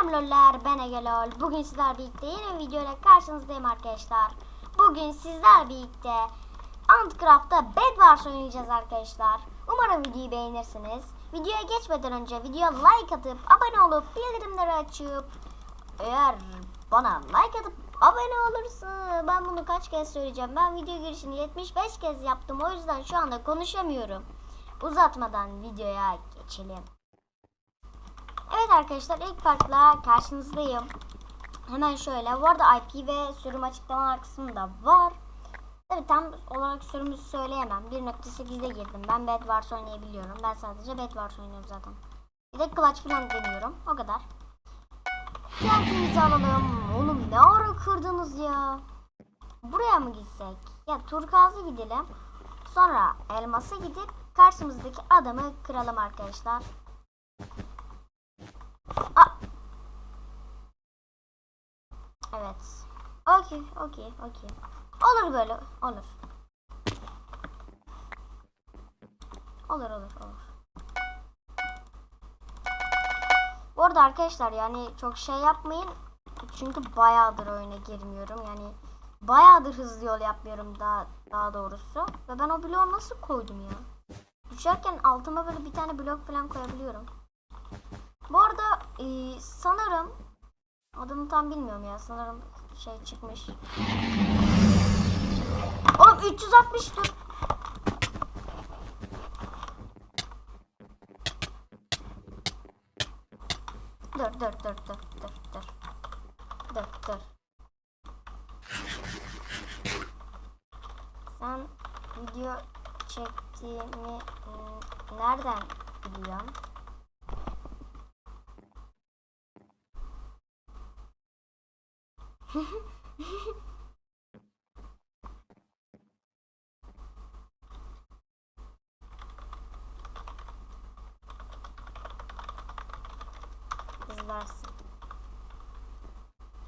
Selam ben Ege Lol. Bugün sizler birlikte yeni bir video ile karşınızdayım arkadaşlar. Bugün sizler birlikte Antcraft'ta Bed Wars oynayacağız arkadaşlar. Umarım videoyu beğenirsiniz. Videoya geçmeden önce videoya like atıp abone olup bildirimleri açıp eğer bana like atıp abone olursa ben bunu kaç kez söyleyeceğim. Ben video girişini 75 kez yaptım o yüzden şu anda konuşamıyorum. Uzatmadan videoya geçelim. Evet arkadaşlar ilk farkla karşınızdayım. Hemen şöyle. Bu arada IP ve sürüm açıklamalar kısmında var. Tabi tam olarak sürümü söyleyemem. 1.8'de girdim. Ben Bed Wars oynayabiliyorum. Ben sadece Bed Wars oynuyorum zaten. Bir de Clutch falan deniyorum. O kadar. Kendimizi alalım. Oğlum ne ara kırdınız ya? Buraya mı gitsek? Ya turkuaz'a gidelim. Sonra elmasa gidip karşımızdaki adamı kıralım arkadaşlar. Aa. Evet. Okey, okey, okey. Olur böyle, olur. Olur, olur, olur. Bu arada arkadaşlar yani çok şey yapmayın. Çünkü bayağıdır oyuna girmiyorum. Yani bayağıdır hızlı yol yapmıyorum daha, daha doğrusu. Ve ben o bloğu nasıl koydum ya? Düşerken altıma böyle bir tane blok falan koyabiliyorum. Bu arada e, sanırım adını tam bilmiyorum ya sanırım şey çıkmış. Oğlum 360 dur. Dur dur dur dur dur dur. Dur dur. Sen video çektiğimi mm, nereden biliyorsun? İzlersin.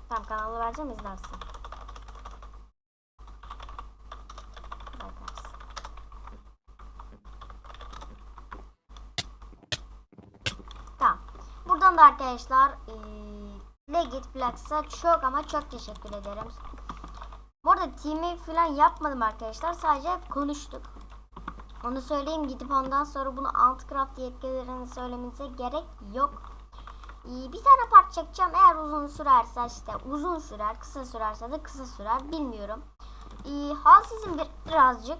Tamam kanalı vereceğim izlersin. Bakarsın. Tamam. Buradan da arkadaşlar eee Legit Plax'a çok ama çok teşekkür ederim. Bu arada team'i falan yapmadım arkadaşlar. Sadece konuştuk. Onu söyleyeyim gidip ondan sonra bunu Antcraft yetkililerine söylemenize gerek yok. Ee, bir tane part çekeceğim. Eğer uzun sürerse işte uzun sürer, kısa sürerse de kısa sürer. Bilmiyorum. Ee, halsizin bir, birazcık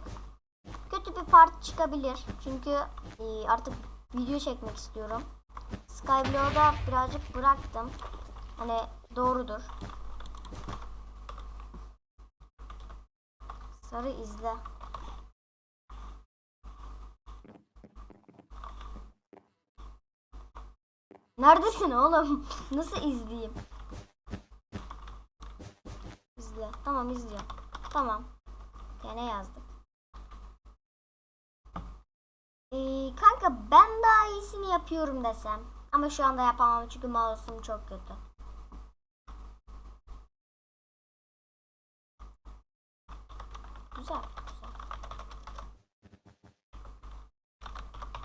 kötü bir part çıkabilir. Çünkü e, artık video çekmek istiyorum. Skyblock'da birazcık bıraktım. Hani doğrudur. Sarı izle. Neredesin oğlum? Nasıl izleyeyim? İzle. Tamam izliyorum. Tamam. Gene yazdık. Ee, kanka ben daha iyisini yapıyorum desem. Ama şu anda yapamam çünkü mouse'um çok kötü.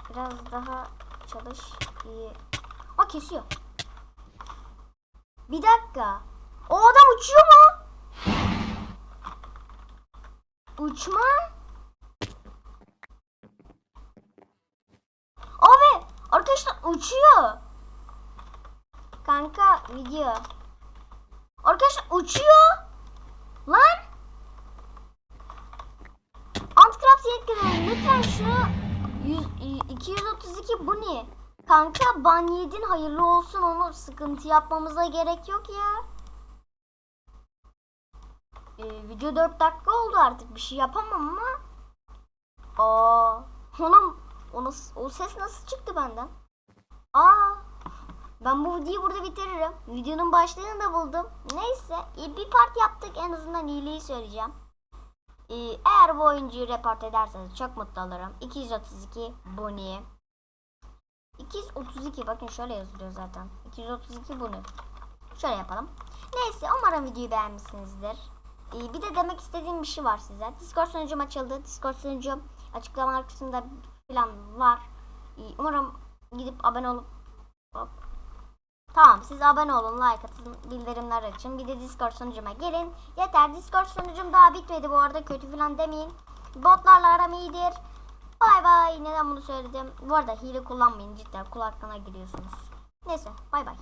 Biraz daha çalış. İyi. Aa kesiyor. Bir dakika. O adam uçuyor mu? Uçma. Abi arkadaşlar uçuyor. Kanka video. Arkadaşlar uçuyor. Lan. Antcraft yetkilileri lütfen şu 100, 232 bu ne? Kanka ban yedin hayırlı olsun onu sıkıntı yapmamıza gerek yok ya. Ee, video 4 dakika oldu artık bir şey yapamam ama. Aa, oğlum o, nasıl- o ses nasıl çıktı benden? Aa, ben bu videoyu burada bitiririm. Videonun başlığını da buldum. Neyse e, bir part yaptık en azından iyiliği söyleyeceğim. Ee, eğer bu oyuncuyu report ederseniz çok mutlu olurum. 232 Bonnie. 232 bakın şöyle yazılıyor zaten. 232 bunu. Şöyle yapalım. Neyse umarım videoyu beğenmişsinizdir. Ee, bir de demek istediğim bir şey var size. Discord sunucum açıldı. Discord sunucum açıklamalar kısmında falan var. Ee, umarım gidip abone olup. Tamam. Siz abone olun, like atın, bildirimler açın. Bir de Discord sunucuma gelin. Yeter Discord sunucum daha bitmedi bu arada kötü falan demeyin. Botlarla aram iyidir. Bay bay. Neden bunu söyledim? Bu arada hile kullanmayın cidden kulaklığına giriyorsunuz. Neyse bay bay.